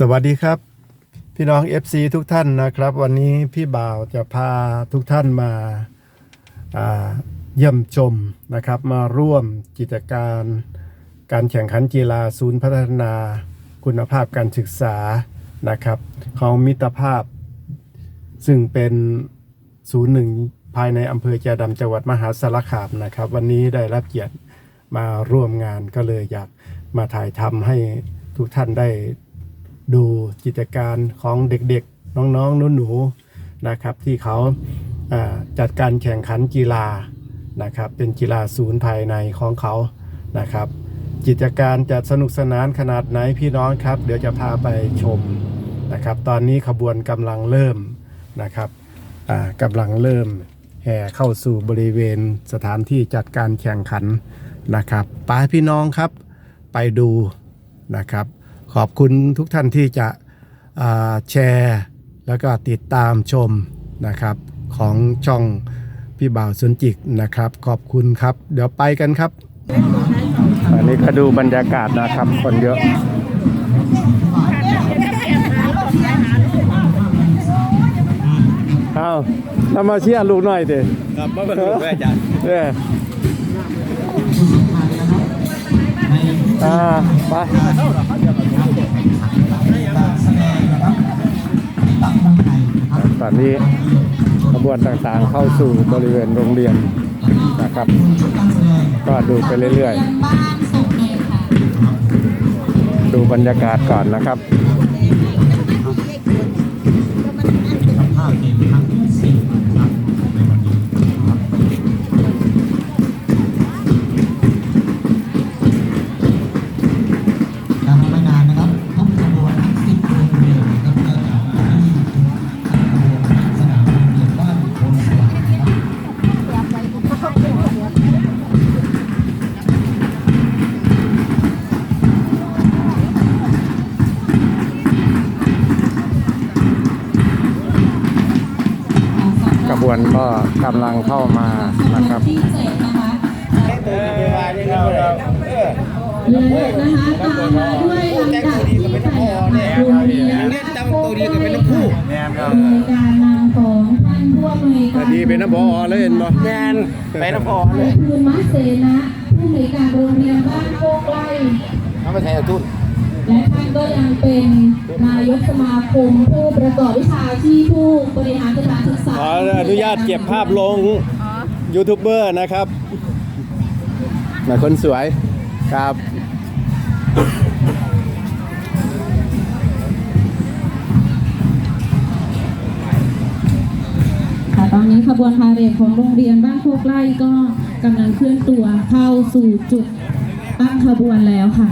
สวัสดีครับ พี่น้อง FC ทุกท่านนะครับ วันนี้พี่บ่าวจะพาทุกท่านมาาเยี่ยมชมนะครับ มาร่วมกิจการการแข่งขันกีฬาศูนย์พัฒนาคุณภาพการศึกษานะครับ ของมิตรภาพ ซึ่งเป็นศูนย์หนึ่งภายในอำเภอแจดำจังหวัดมหาสารคามนะครับ วันนี้ได้รับเกียรติมาร่วมงานก็เลยอยากมาถ่ายทำให้ทุกท่านได้ ดูกิจการของเด็กๆ น้องๆหนูๆนะครับ ที่เขาจัดการแข่งขันกีฬานะครับ เป็นกีฬาศูนย์ภายในของเขานะครับ กิจการจะสนุกสนานขนาดไหนพี่น้องครับ เดี๋ยวจะพาไปชมนะครับ ตอนนี้ขบวนกำลังเริ่มนะครับกำลังเริ่มแห่เข้าสู่บริเวณสถานที่จัดการแข่งขันนะครับไปพี่น้องครับไปดูนะครับ ขอบคุณทุกท่านที่จะอ่าแชร์ แล้วก็ติดตามชมนะครับของช่องพี่บ่าวสวนจิกนะครับ ขอบคุณครับ เดี๋ยวไปกันครับอันนี้ก็ดูบรรยากาศนะครับ คนเยอะเอาเรามาเชียร์ลูกหน่อยดิครับมาบรรลุด้วยอาจารย์เอออ่าไป ตอนนี้ขบวนต่างๆเข้าสู่บริเวณโรงเรียนนะครับ ก็ดูไปเรื่อยๆ ดูบรรยากาศก่อนนะครับการ วนก็กำลังเข้ามานะครับเจ็ดนะคะเออไปว่าอย่างนี้เลยเออและนะคะตามมาด้วยลำดับที่แปดนะคะโรงเรียนเล่นตามตัวดีกับเป็นน้ำผู้แนครับโดยการนำของท่านผู้อำนวยการดีเป็นน้ำบอเลยเห็นบ่แมนไปน้ำพอเลยคุณมัสเสนะผู้อำนวยการโรงเรียนบ้านโคกไร่เอาไปใช้ทุน ก็ยังเป็นนายกสมาคมผู้ประกอบวิชาชีพผู้บริหารสถานศึกษาขออนุญาตเก็บภาพลงยูทูบเบอร์นะครับหมายคนสวยครับค่ะตอนนี้ขบวนพาเหรดของโรงเรียนบ้านโคกไร่ก็กำลังเคลื่อนตัวเข้าสู่จุดตั้งขบวนแล้วค่ะ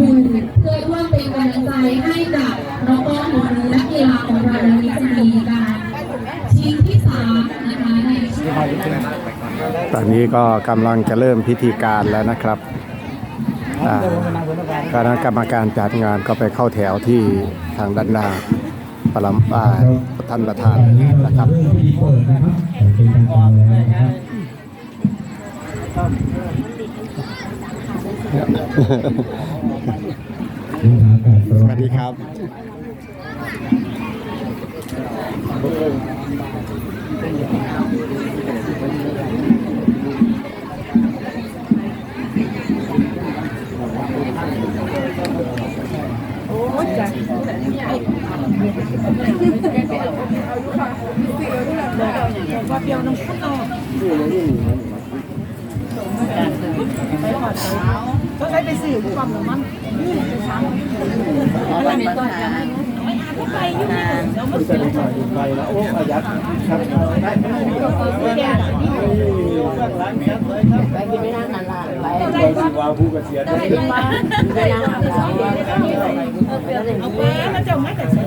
อยู่เพื่อร่วมเป็นกำลังใจให้กับน้องๆหนูๆนักกีฬาของเราในนี้จะมีการชิงที่3นะคะในช่วงตอนนี้ก็กำลังจะเริ่มพิธีการแล้วนะครับอ่าคณะกรรมการจัดงานก็ไปเข้าแถวที่ทางด้านหน้าปรมอ่าท่านประธานนะครับ สวัสดีครับก็ใช้ไปสื่อความหรือมันนี่ไปซ้ำเอาไปในตัวกันจะมีหน่อยดูไปแล้วโอ้ประหยัดครับได้ไปกินไม่นั่งนั่นล่ะไปวาผู้เกษียณไปกินมาไปนั่งนั่นล่ะมันจะไม่แต่เสีย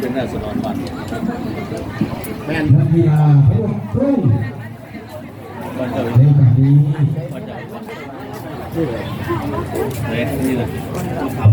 เป็นน่าสนอนวันนักกีฬาทั้งหมดครึ่งวัน เจ้าในแบบนี้เล่นนี่เลยขอเรียนเชิญท่าน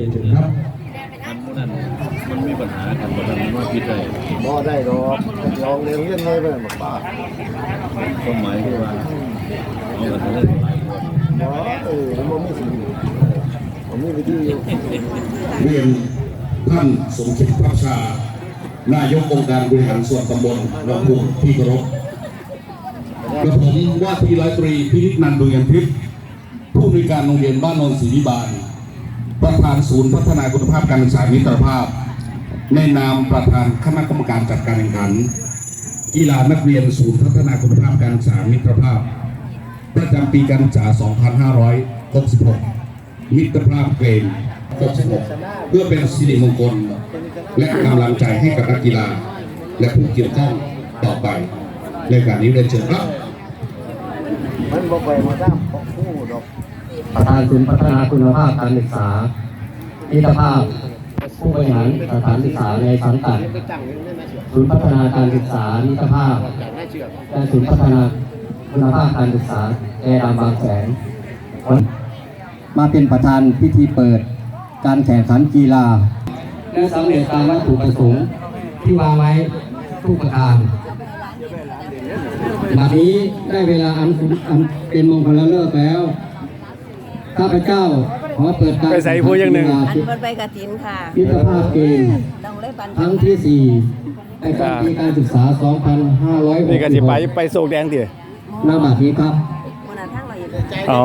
สี่เรียนเชิญครับมันมันมันมีปัญหากันประกันว่าพิษได้บ่ได้ดอกลองเรียนเรียนไงไปหมดป่าความหมายคือว่าเอากันเล่นหลายคนบ่เออมันมีสิ่งมันมีวิธีอยู่เรียนท่านสมคิดพัชชานายกองค์การบริหารส่วนตำบลหนองกุ่งที่เคารพกระผมว่าที่ร้อยตรีพินิจนันดุยันทิพย์ผู้อำนวยการโรงเรียนบ้านนนศรีวิบาล ประธานศูนย์พัฒนาคุณภาพการศึกษามิตรภาพ ในนามประธานคณะกรรมการจัดการแข่งขัน กีฬานักเรียนศูนย์พัฒนาคุณภาพการศึกษามิตรภาพ ประจำปีการศึกษา 2566 มิตรภาพเกม66 เพื่อเป็นสิริมงคล และกำลังใจให้กับนักกีฬา และผู้เกี่ยวข้องต่อไป ในการนี้เรียนเชิญครับมันบ่ไปมาตามของผู้ดอก ประธานศูนย์พัฒนาคุณภาพการศึกษามิตรภาพ ผู้บริหารสถานศึกษาในสังกัดศูนย์พัฒนาการศึกษามิตรภาพและศูนย์พัฒนาคุณภาพการศึกษาแอร์ดามบางแสนมาเป็นประธานพิธีเปิดการแข่งขันกีฬาและสำเร็จตามวัตถุประสงค์ที่วางไว้ทุกประการบัดนี้ได้เวลาอันอันเป็นมงคลเลิกแล้ว ข้าพเจ้าขอเปิดการไปใส่ผู้อย่างหนึ่งกีฬาอันเพิ่นไปกระถินค่ะมิตรภาพเกมต้องเลยปันครั้งที่4ในปีการศึกษา2566นี่ก็สิไปไปโศกแดงติหน้าบัดนี้ครับคนนั้นทั้งเราอยู่อ๋อ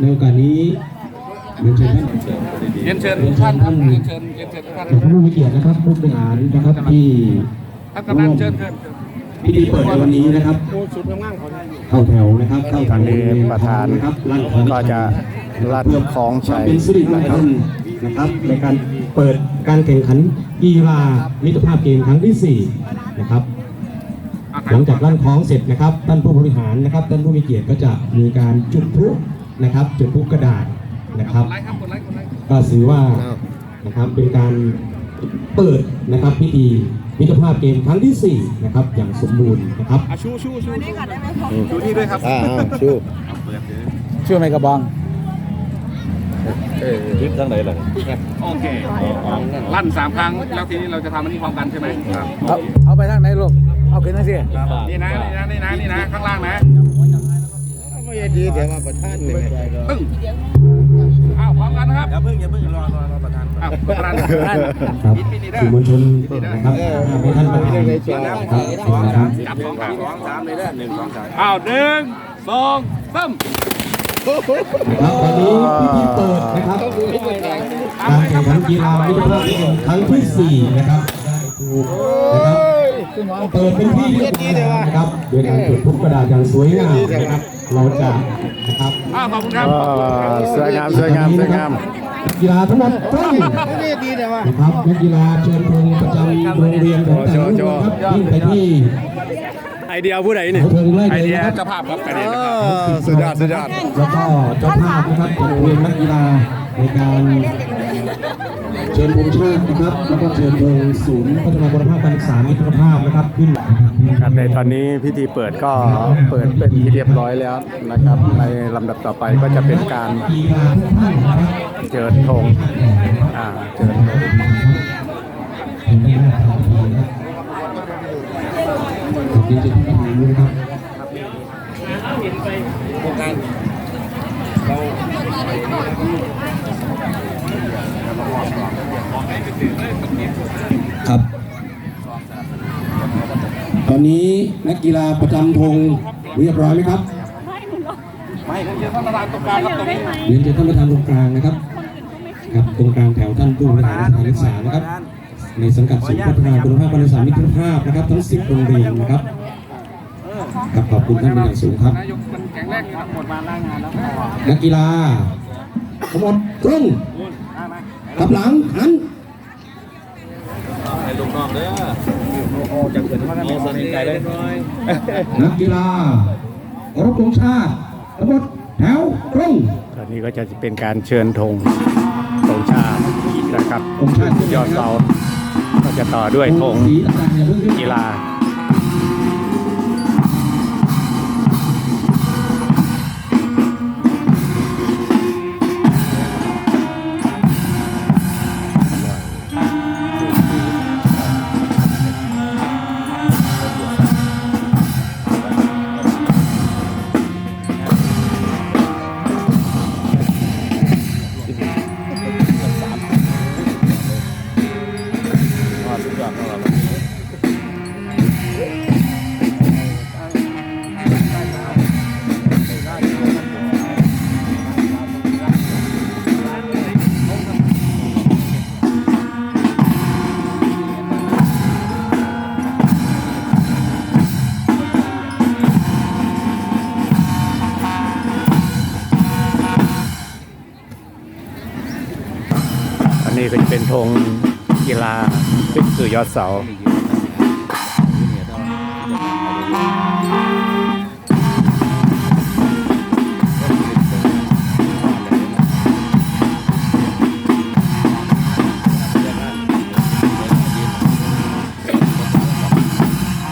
ในโอกาสนี้เรียนเชิญท่านเรียนเชิญเรียนเชิญท่านเรียนเชิญเรียนเชิญทุกท่านผู้มีเกียรตินะครับผู้บริหารนะครับที่ท่านกำนันเชิญเชิญพิธีเปิดในวันนี้นะครับเข้าแถวนะครับ เข้าแถวนี่ประธานนะครับลั่นของ ก็จะ ลั่นของชัยเป็นสิริมงคลนะครับในการเปิดการแข่งขันกีฬามิตรภาพเกมครั้งที่4นะครับหลังจากลั่นคล้องเสร็จนะครับท่านผู้บริหารนะครับท่านผู้มีเกียรติก็จะมีการจุดพลุนะครับจุดพลุกระดาษนะครับไลค์ครับกดไลค์กดไลค์ก็ถือว่านะครับเป็นการเปิดนะครับพิธีมิตรภาพเกมครั้งที่ 4 นะครับ อย่างสมบูรณ์นะครับอะชูชูชูชูนี่ด้วยครับอ่าชูชื่อไม่กระบอง คลิปทั้งไหนล่ะโอเคลั่นสามครั้งแล้วทีนี้เราจะทำอันนี้พร้อมกันใช่ไหมครับเอาเอาไปทางไหนลูกเอาขึ้นมาสินี่นะนี่นะนี่นะนี่นะข้างล่างนะไม่ดีเดี๋ยวมาประทานเลยตึ้งอ้าวพร้อมกันนะครับอย่าเพิ่งอย่าเพิ่งรอรอรอประธานอ้าวประธานครับสื่อมวลชนนะครับให้ท่านประธานนะครับนะครับจับสองขาสองสามเลยเด้อหนึ่งสองสามอ้าวหนึ่งสองสาม ครับตอนนี้พิธีเปิดนะครับการแข่งขันกีฬามิตรภาพเกมครั้งที่4นะครับได้ถูกนะครับเปิดเป็นที่เรียบร้อยแล้วนะครับโดยการจุดพลุกระดาษอย่างสวยงามนะครับเราจะนะครับอ้าวขอบคุณครับอ๋อสวยงามสวยงามสวยงามกีฬาทั้งหมดต้องนะครับนักกีฬาเชิญธงประจำโรงเรียนของแต่ละรุ่นนะครับยิ่งไปที่ไอ เดียผู้ใดนี่เขาธงเลยไอเลยเดียนะครับเจ้าภาพครับไอเอเดียเจ้าภาพ อสุดยอดสุดยอด แล้วก็เจ้าภาพนะครับจัดเรียนนักกีฬาในการเชิญธงชาตินะครับแล้วก็เชิญธงศูนย์พัฒนาคุณภาพการศึกษามิตรภาพนะครับขึ้นนะครับ ครับในตอนนี้พิธีเปิดก็เปิดเป็นที่เรียบร้อยแล้วนะครับ ในลำดับต่อไปก็จะเป็นการกีฬาทุกท่านนะครับเจิดธงอ่า เจิดธงเห็นไหมครับขอบคุณเจ้าหน้าที่ด้วยนะครับครับ ตอนนี้นักกีฬาประจำธงเรียบร้อยไหมครับไม่เดี๋ยวท่านประธานตรงกลางครับตรงนี้เรียนเชิญท่านประธานตรงกลางนะครับ ครับตรงกลางแถวท่านผู้บริหารสถานศึกษานะครับ ในสังกัดศูนย์พัฒนาคุณภาพการศึกษามิตรภาพนะครับทั้ง 10 โรงเรียนนะครับครับขอบคุณท่านเป็นอย่างสูงครับ นายกมันแข็งแรงอยู่ครับหมดมาหน้างานแล้วนักกีฬาทั้งหมดตรงกลับหลังหันให้ลูกน้องเด้อโอ้จังเกิดมากันสนิทใจเลยนักกีฬาเคารพธงชาติทั้งหมดแถวตรงตอนนี้ก็จะเป็นการเชิญธงธงชาตินะครับธงชาติยอดเสาก็ จะต่อด้วยธงกีฬา งกีฬาซึ่งคือยอดเสา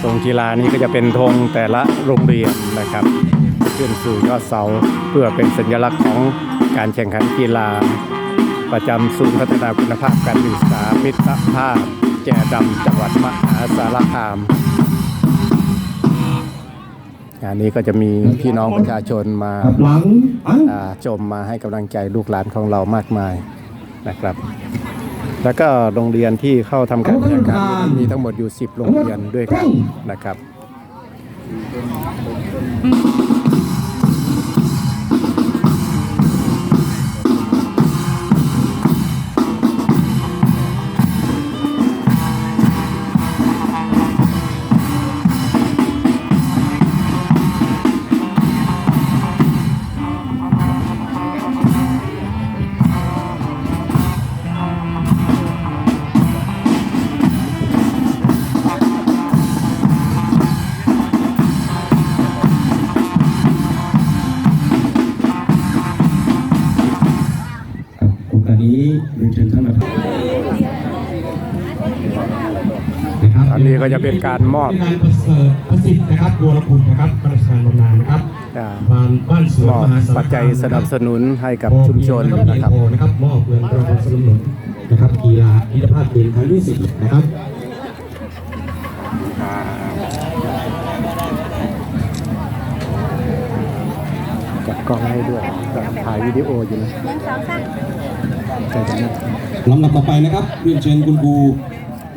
ธงกีฬานี้ก็จะเป็นธงแต่ละโรงเรียนนะครับขึ้นสู่ยอดเสาเพื่อเป็นสัญลักษณ์ของการแข่งขันกีฬา ประจำศูนย์พัฒนาคุณภาพการศึกษามิตรภาพ แก่ดำจังหวัดมหาสารคามงานนี้ก็จะมีพี่น้องประชาชนมาชมมาให้กำลังใจลูกหลานของเรามากมายนะครับ แล้วก็โรงเรียนที่เข้าทำการแข่งขันมีทั้งหมดอยู่ 10 โรงเรียนด้วยกันนะครับครับ ก็จะเป็นการมอบเป็นงานประเสริฐประสิทธิ์นะครับบัวรคุณนะครับประธานบำนาญนะครับอ่าบ้านบ้านสวนมอบมหาสารคามปัจจัยสนับสนุนให้กับชุมชนนะนะคครัรับบนะครับมอบเงินรางวัลสนับสนุนนะครับกีฬากีฬาภาพเกมครั้งที่สิบนะครับจัดกล้องให้ด้วยก็ถ่ายวิดีโออยู่นะใช่จังนะลำดับต่อไปนะครับเรียนเชิญคุณครู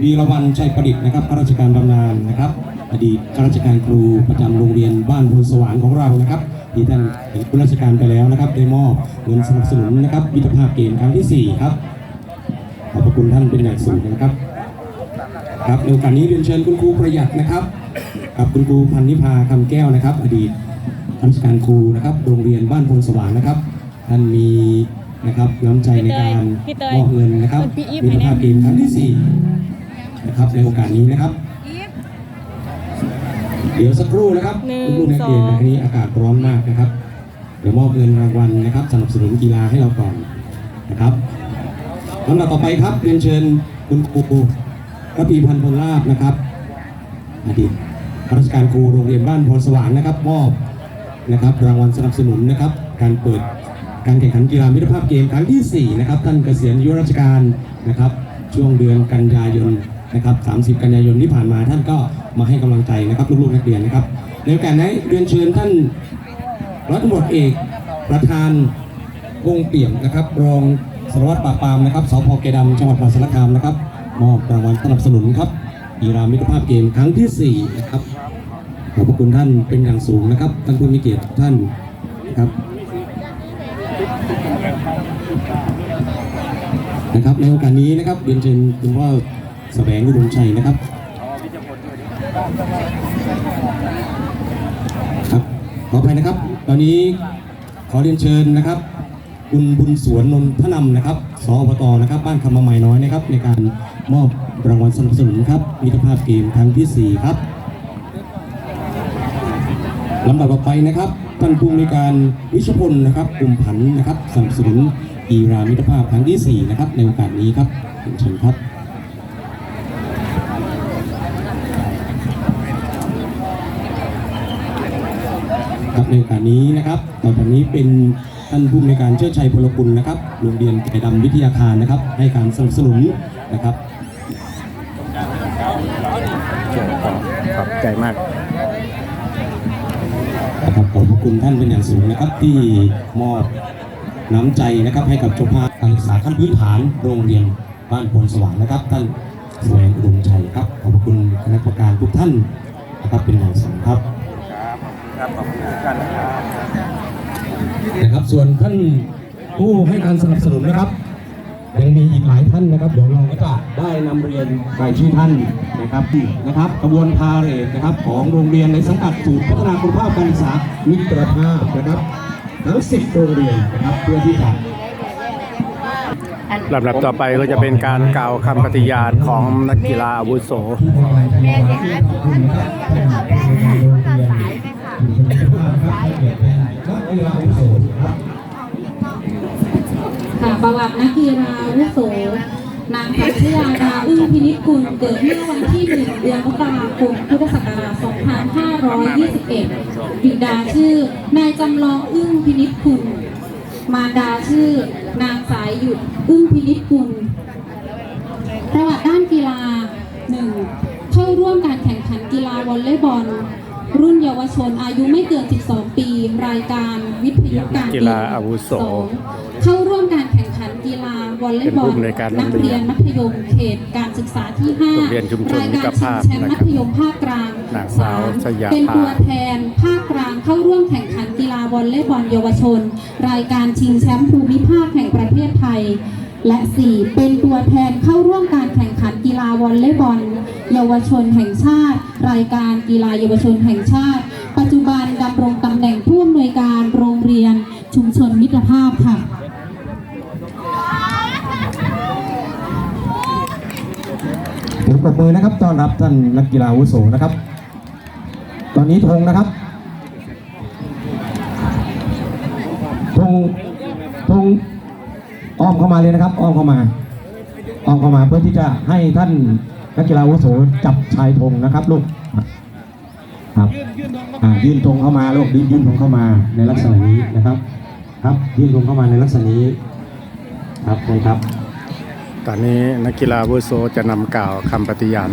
วีรวันชัยประดิษฐ์นะครับข้าราชการบำนาญนะครับ อดีตข้าราชการครูประจำโรงเรียนบ้านพลสว่างของเรานะครับที่ท่านเป็นผู้ราชการไปแล้วนะครับ ได้มอบเงินสนับสนุนนะครับมิตรภาพเกมครั้งที่สี่ครับ ขอบพระคุณท่านเป็นอย่างสูงนะครับครับในโอกาสนี้เรียนเชิญคุณครูประหยัดนะครับกับคุณครูพันนิพาคำแก้วนะครับ อดีตข้าราชการครูนะครับ โรงเรียนบ้านพงสว่างนะครับ ท่านมีนะครับน้ำใจในการมอบเงินนะครับมิตรภาพเกมครั้งที่สี่ นะครับในโอกาสนี้นะครับ เดี๋ยวสักครู่นะครับลูกนักเรียนในนี้อากาศร้อนมากนะครับ เดี๋ยวมอบเงินรางวัลนะครับสนับสนุนกีฬาให้เราก่อนนะครับลำดับต่อไปครับเรียนเชิญคุณครูกระพีพันธ์พลลาบนะครับอดีตข้าราชการครูโรงเรียนบ้านพรสว่างนะครับมอบนะครับรางวัลสนับสนุนนะครับ การเปิดการแข่งขันกีฬามิตรภาพเกมครั้งที่4นะครับท่านเกษียณอายุราชการนะครับ ช่วงเดือนกันยายน นะครับ 30 กันยายนที่ผ่านมาท่านก็มาให้กำลังใจนะครับลูกๆนักเรียนนะครับ ในโอกาสนี้เรียนเชิญท่านร้อยตรวจเอกประธานวงเปี่ยมนะครับ รองสารวัตรปราบปรามนะครับสพเกดำจังหวัดมหาสารคามนะครับมอบรางวัลสนับสนุนครับกีฬามิตรภาพเกมครั้งที่4นะครับขอบพระคุณท่านเป็นอย่างสูงนะครับท่านผู้มีเกียรติท่านนะครับนะครับในโอกาสนี้นะครับเรียนเชิญคุณพ่อ แสวงอุดมชัยนะครับ ครับขออภัยนะครับ ตอนนี้ขอเรียนเชิญนะครับคุณบุญสวนนนทนำนะครับ สอบตนะครับ บ้านคำมะไม้น้อยนะครับ ในการมอบรางวัลสนับสนุนครับมิตรภาพเกมครั้งที่ 4 ครับลำดับต่อไปนะครับท่านผู้มีการวิชพลนะครับกลุ่มผันนะครับสนับสนุนกีฬามิตรภาพครั้งที่ 4 นะครับ ในโอกาสนี้ครับเชิญครับ ครับในโอกาสนี้นะครับต่อจากนี้เป็นท่านผู้ในวยการเชิดชัยพลกุลนะครับโรงเรียนไก่ดำวิทยาคารนะครับ ให้การสนับสนุนนะครับขอบใจมากนะครับขอบพระคุณท่านเป็นอย่างสูงนะครับ ที่มอบน้ำใจนะครับให้กับเจ้าภาพการศึกษาขั้นพื้นฐานโรงเรียนบ้านพลสว่างนะครับ ท่านแสวงอุดมชัยครับขอบพระคุณคณะกรรมการทุกท่านนะครับเป็นอย่างสูงครับครับขอบคุณ กันะครับนะครับส่วนท่านผู้ให้การสนับสนุนนะครับ ยังมีอีกหลายท่านนะครับ เดี๋ยวเราก็จะได้นำเรียนรายชื่อท่านนะครับนะครับกระบวนพาเหรดนะครับ ของโรงเรียนในสังกัดศูนย์พัฒนาคุณภาพการศึกษามิตรภาพนะครับทั้ง10โรงเรียนนะครับเพื่อที่จะลำดับต่อไปก็จะเป็นการกล่าวคำปฏิญาณของนักกีฬาอาวุโส กีฬาอาวุโสครับค่ะประวัตินักกีฬาอาวุโสนางพัชยาดาอึ้งพินิจกุลเกิดเมื่อวันที่ 1 เดือนมกราคมพุทธศักราช 2521 บิดาชื่อนายจำลองอึ้งพินิจกุลมารดาชื่อนางสายหยุดอึ้งพินิจกุลประวัติด้านกีฬา 1. เข้าร่วมการแข่งขันกีฬาวอลเลย์บอล รุ่นเยาวชนอายุไม่เกิน 12 ปี รายการวิทยุการกีฬาอาวุโสสองเข้าร่วมการแข่งขันกีฬาวอลเลย์บอลเป็นผู้อำนวยการโรนังกเรีเรียยนนมัธยมเขตการศึกษาที่5โรงเรียนชุมชนรายมิกาตรรชิภางพแชมป์นะมัครับธยมภาคกลางนางสาวสมสยาเป็นภาตัวแทนภาคกลางเข้าร่วมแข่งขันกีฬาวอลเลย์บอลเยาวชน รายการชิงแชมป์ภูมิภาคแห่งประเทศไทย และ 4 เป็นตัวแทนเข้าร่วมการแข่งขันกีฬาวอลเลย์บอล เยาวชนแห่งชาติ รายการกีฬาเยาวชนแห่งชาติ ปัจจุบันดำรงตำแหน่งผู้อำนวยการโรงเรียนชุมชนมิตรภาพค่ะเสียงปรบมือนะครับต้อนรับท่านนักกีฬาอาวุโสนะครับ ตอนนี้ธงนะครับธงธง อ้อมเข้ามาเลยนะครับ อ้อมเข้ามาอ้อมเข้ามาเพื่อที่จะให้ท่านนักกีฬาวุโสจับชายธงนะครับลูกครับอ่ายื่นธงเข้ามาลูกยื่นธงเข้ามาในลักษณะนี้นะครับ ครับยื่นธงเข้ามาในลักษณะนี้ครับใช่ครับ ตอนนี้นักกีฬาอาวุโสจะนำกล่าวคำปฏิญาณ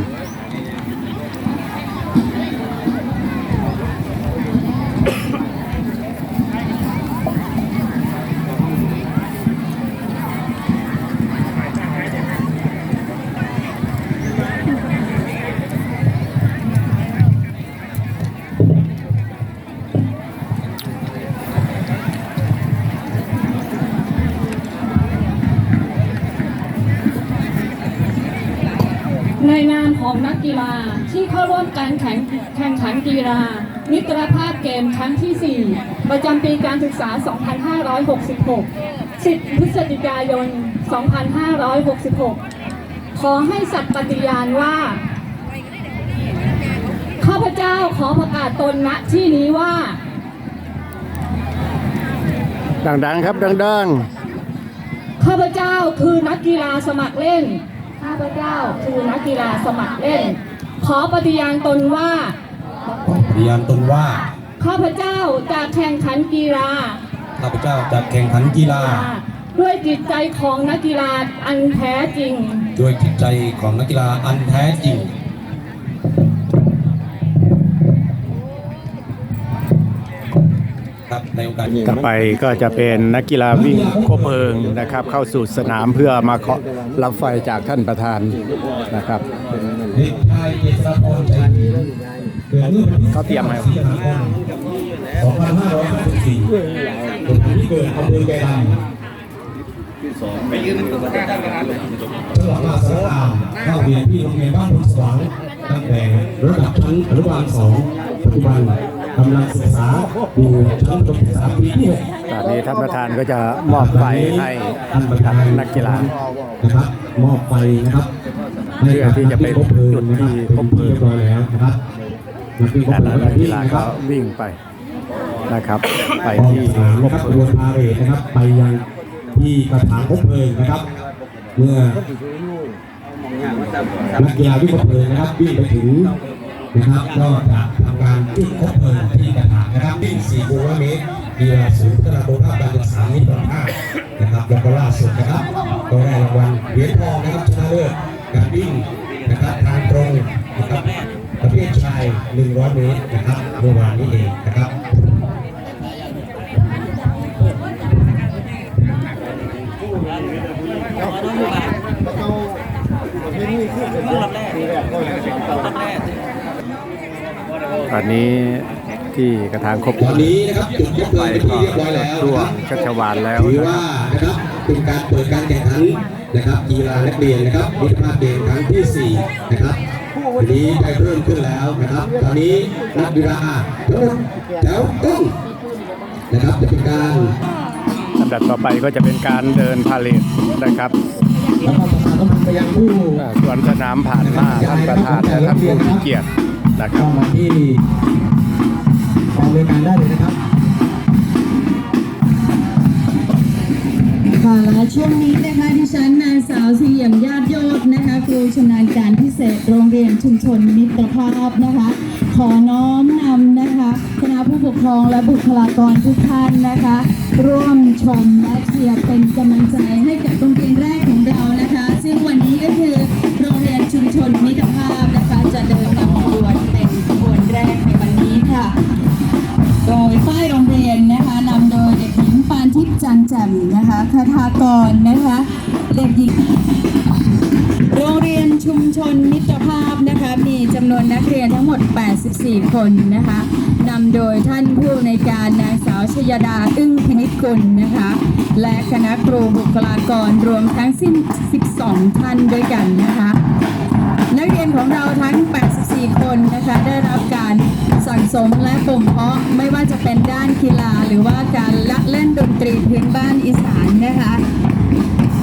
แข่งแข่งขันกีฬา มิตรภาพเกมครั้งที่ 4 ประจำปีการศึกษา 2566 10 พฤศจิกายน 2566 ขอให้สัตย์ปฏิญาณว่า ข้าพเจ้าขอประกาศตนณที่นี้ว่า ดังๆครับดังข้าพเจ้าคือนักกีฬาสมัครเล่น ข้าพเจ้าคือนักกีฬาสมัครเล่นขอปฏิญาณตนว่า ปฏิญาณตนว่า ข้าพเจ้าจะแข่งขันกีฬา ข้าพเจ้าจะแข่งขันกีฬา ด้วยจิตใจของนักกีฬาอันแท้จริง ด้วยจิตใจของนักกีฬาอันแท้จริง ครับในโอกาสนี้ๆต่อไปก็จะเป็นนักกีฬาวิ่งคบเพลิงนะครับ เข้าสู่สนามเพื่อมาเคาะรับไฟจากท่านประธานนะครับ เด็กชายเจษฎาพรใจดี เกิดเมื่อวันที่เขาเตรียมไหมสิงหาคม2554เป็นผู้ที่เกิดอำเภอแกลำไปยืนข้างท่านประธานเลยจังหวัดมหาสารคามเข้าเรียนที่โรงเรียนบ้านพลสว่างตั้งแต่ระดับชั้นอนุบาลสองปัจจุบันกำลังศึกษาอยู่ชั้นประถมศึกษาปีที่หกตอนนี้ท่านประธานก็จะมอบไฟให้ท่านประธานนักกีฬานะครับมอบไฟนะครับเพื่อที่จะไปจุดที่พบเพลิงเรียบร้อยแล้วนะครับนักวิ่งคบ แต่ละนักกีฬานะคก็วิ่งไปนะครับ ไปที่สามนะครับขบวนพาเหรดนะครับ ไปยังที่กระถางคบเพลิงนะครับ เมื่อนักกีฬาวิ่งคบเพลิงนะครับวิ่งไปถึงนะครับก็จะทำการจุดคบเพลิงที่กระถางนะครับวิ่ง4กิโลเมตรกีฬาศูนย์พัฒนาคุณภาพการศึกษามิตรภาพนะครับแล้วก็ล่าสุดนะครับก็ได้รางวัลเหรียญทองนะครับชนะเลิศการวิ่งนะครับทางตรงนะครับ ประเภทชาย 100 เมตรนะครับเมื่อวานนี้เองนะครับตอนนี้ที่กระถางครบตอนนี้นะครับจุดยกไฟเลิกเป็นก็ที่เรียบร้อยแล้วช่วนะงครับชัชวานแล้วถือนะคว่ารับนะครับเป็นการเปิดการแข่งขันนะครับกีฬานักเรียนนะครับมิตรภาพเกมครั้งที่ 4 นะครับ วันนี้ได้เริ่มขึ้นแล้วนะครับตอนนี้นักกีฬาทั้งหมดแถวต้องนะครับจะเป็นการลำดับต่อไปก็จะเป็นการเดินพาเลทนะครับแล้วก็ประชาสัมพันธ์ไปยังผู้อ่าส่วนสนามผ่านหน้าท่านประธานและท่านผู้มีเกียรตินะครัเข้าบมาที่กองบริการได้เลยนะครับ ค่ะและช่วงนี้นะคะดิฉันนางสาวสีเอี่ยมญาติโยศนะคะครูชำนาญการพิเศษโรงเรียนชุมชนมิตรภาพนะคะ ขอน้อมนำนะคะคณะผู้ปกครองและบุคลากรทุกท่านนะคะ ร่วมชมและเชียร์เป็นกำลังใจให้กับโรงเรียนแรกของเรานะคะ ซึ่งวันนี้ก็คือโรงเรียนชุมชนมิตรภาพนะคะจะเดินขบวนเป็นขบวนแรกในวันนี้ค่ะ โดยป้ายโรงเรียนานทิพย์จันแจ่มนะคะคาถากรนะคะ เด็กหญิงโรงเรียนชุมชนมิตรภาพนะคะ มีจำนวนนักเรียนทั้งหมด 84 คนนะคะนำโดยท่านผู้ในการนางสาวชยดาอึ้งพินิจกุลนะคะ และคณะครูบุคลากรรวมทั้งสิ้น 12 ท่านด้วยกันนะคะ นักเรียนของเราทั้ง 84 คนนะคะ ได้รับการสั่งสมและบ่มเพาะไม่ว่าจะเป็นด้าน ดนตรีพื้นบ้านอีสานนะคะ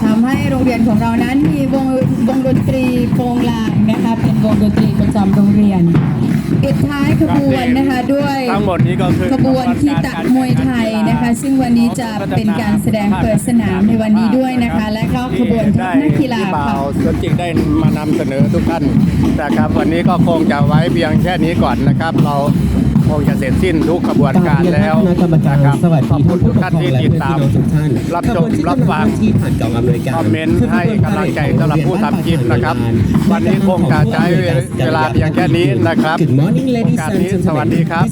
ทำให้โรงเรียนของเรานั้นมีวงวงดนตรีโปงลางนะคะเป็นวงดนตรีประจำโรงเรียนปิดท้ายขบวนนะคะด้วยทั้งหมดนี้ก็คือขบวนคีตะมวยไทยนะคะ ซึ่งวันนี้จะเป็นการแสดงเปิดสนามในวันนี้ด้วยนะคะ และก็ขบวนทัพนักกีฬาที่บ่าค่ะวสวนจริงได้มานำเสนอทุกท่านนะครับวันนี้ก็คงจะไว้เพียงแค่นี้ก่อนนะครับ เราค งจะเสร็จสิ้นทุกขบวนการแล้วคณะกรรมการนะครับสวัสขอบดีคุณทุกท่านที่ติดตามทุกท่านรับชมขบวนที่รับฟังที่ผ่านกองอำนวยการคอมเมนต์ให้กำลังใจสำหรับผู้ทำคลิปนะครับ วันนี้คงจะใช้เวลาเพียงแค่นี้นะครับ Good morning โอ ladies กาส and นี้ gentlemen สวัสดีครับ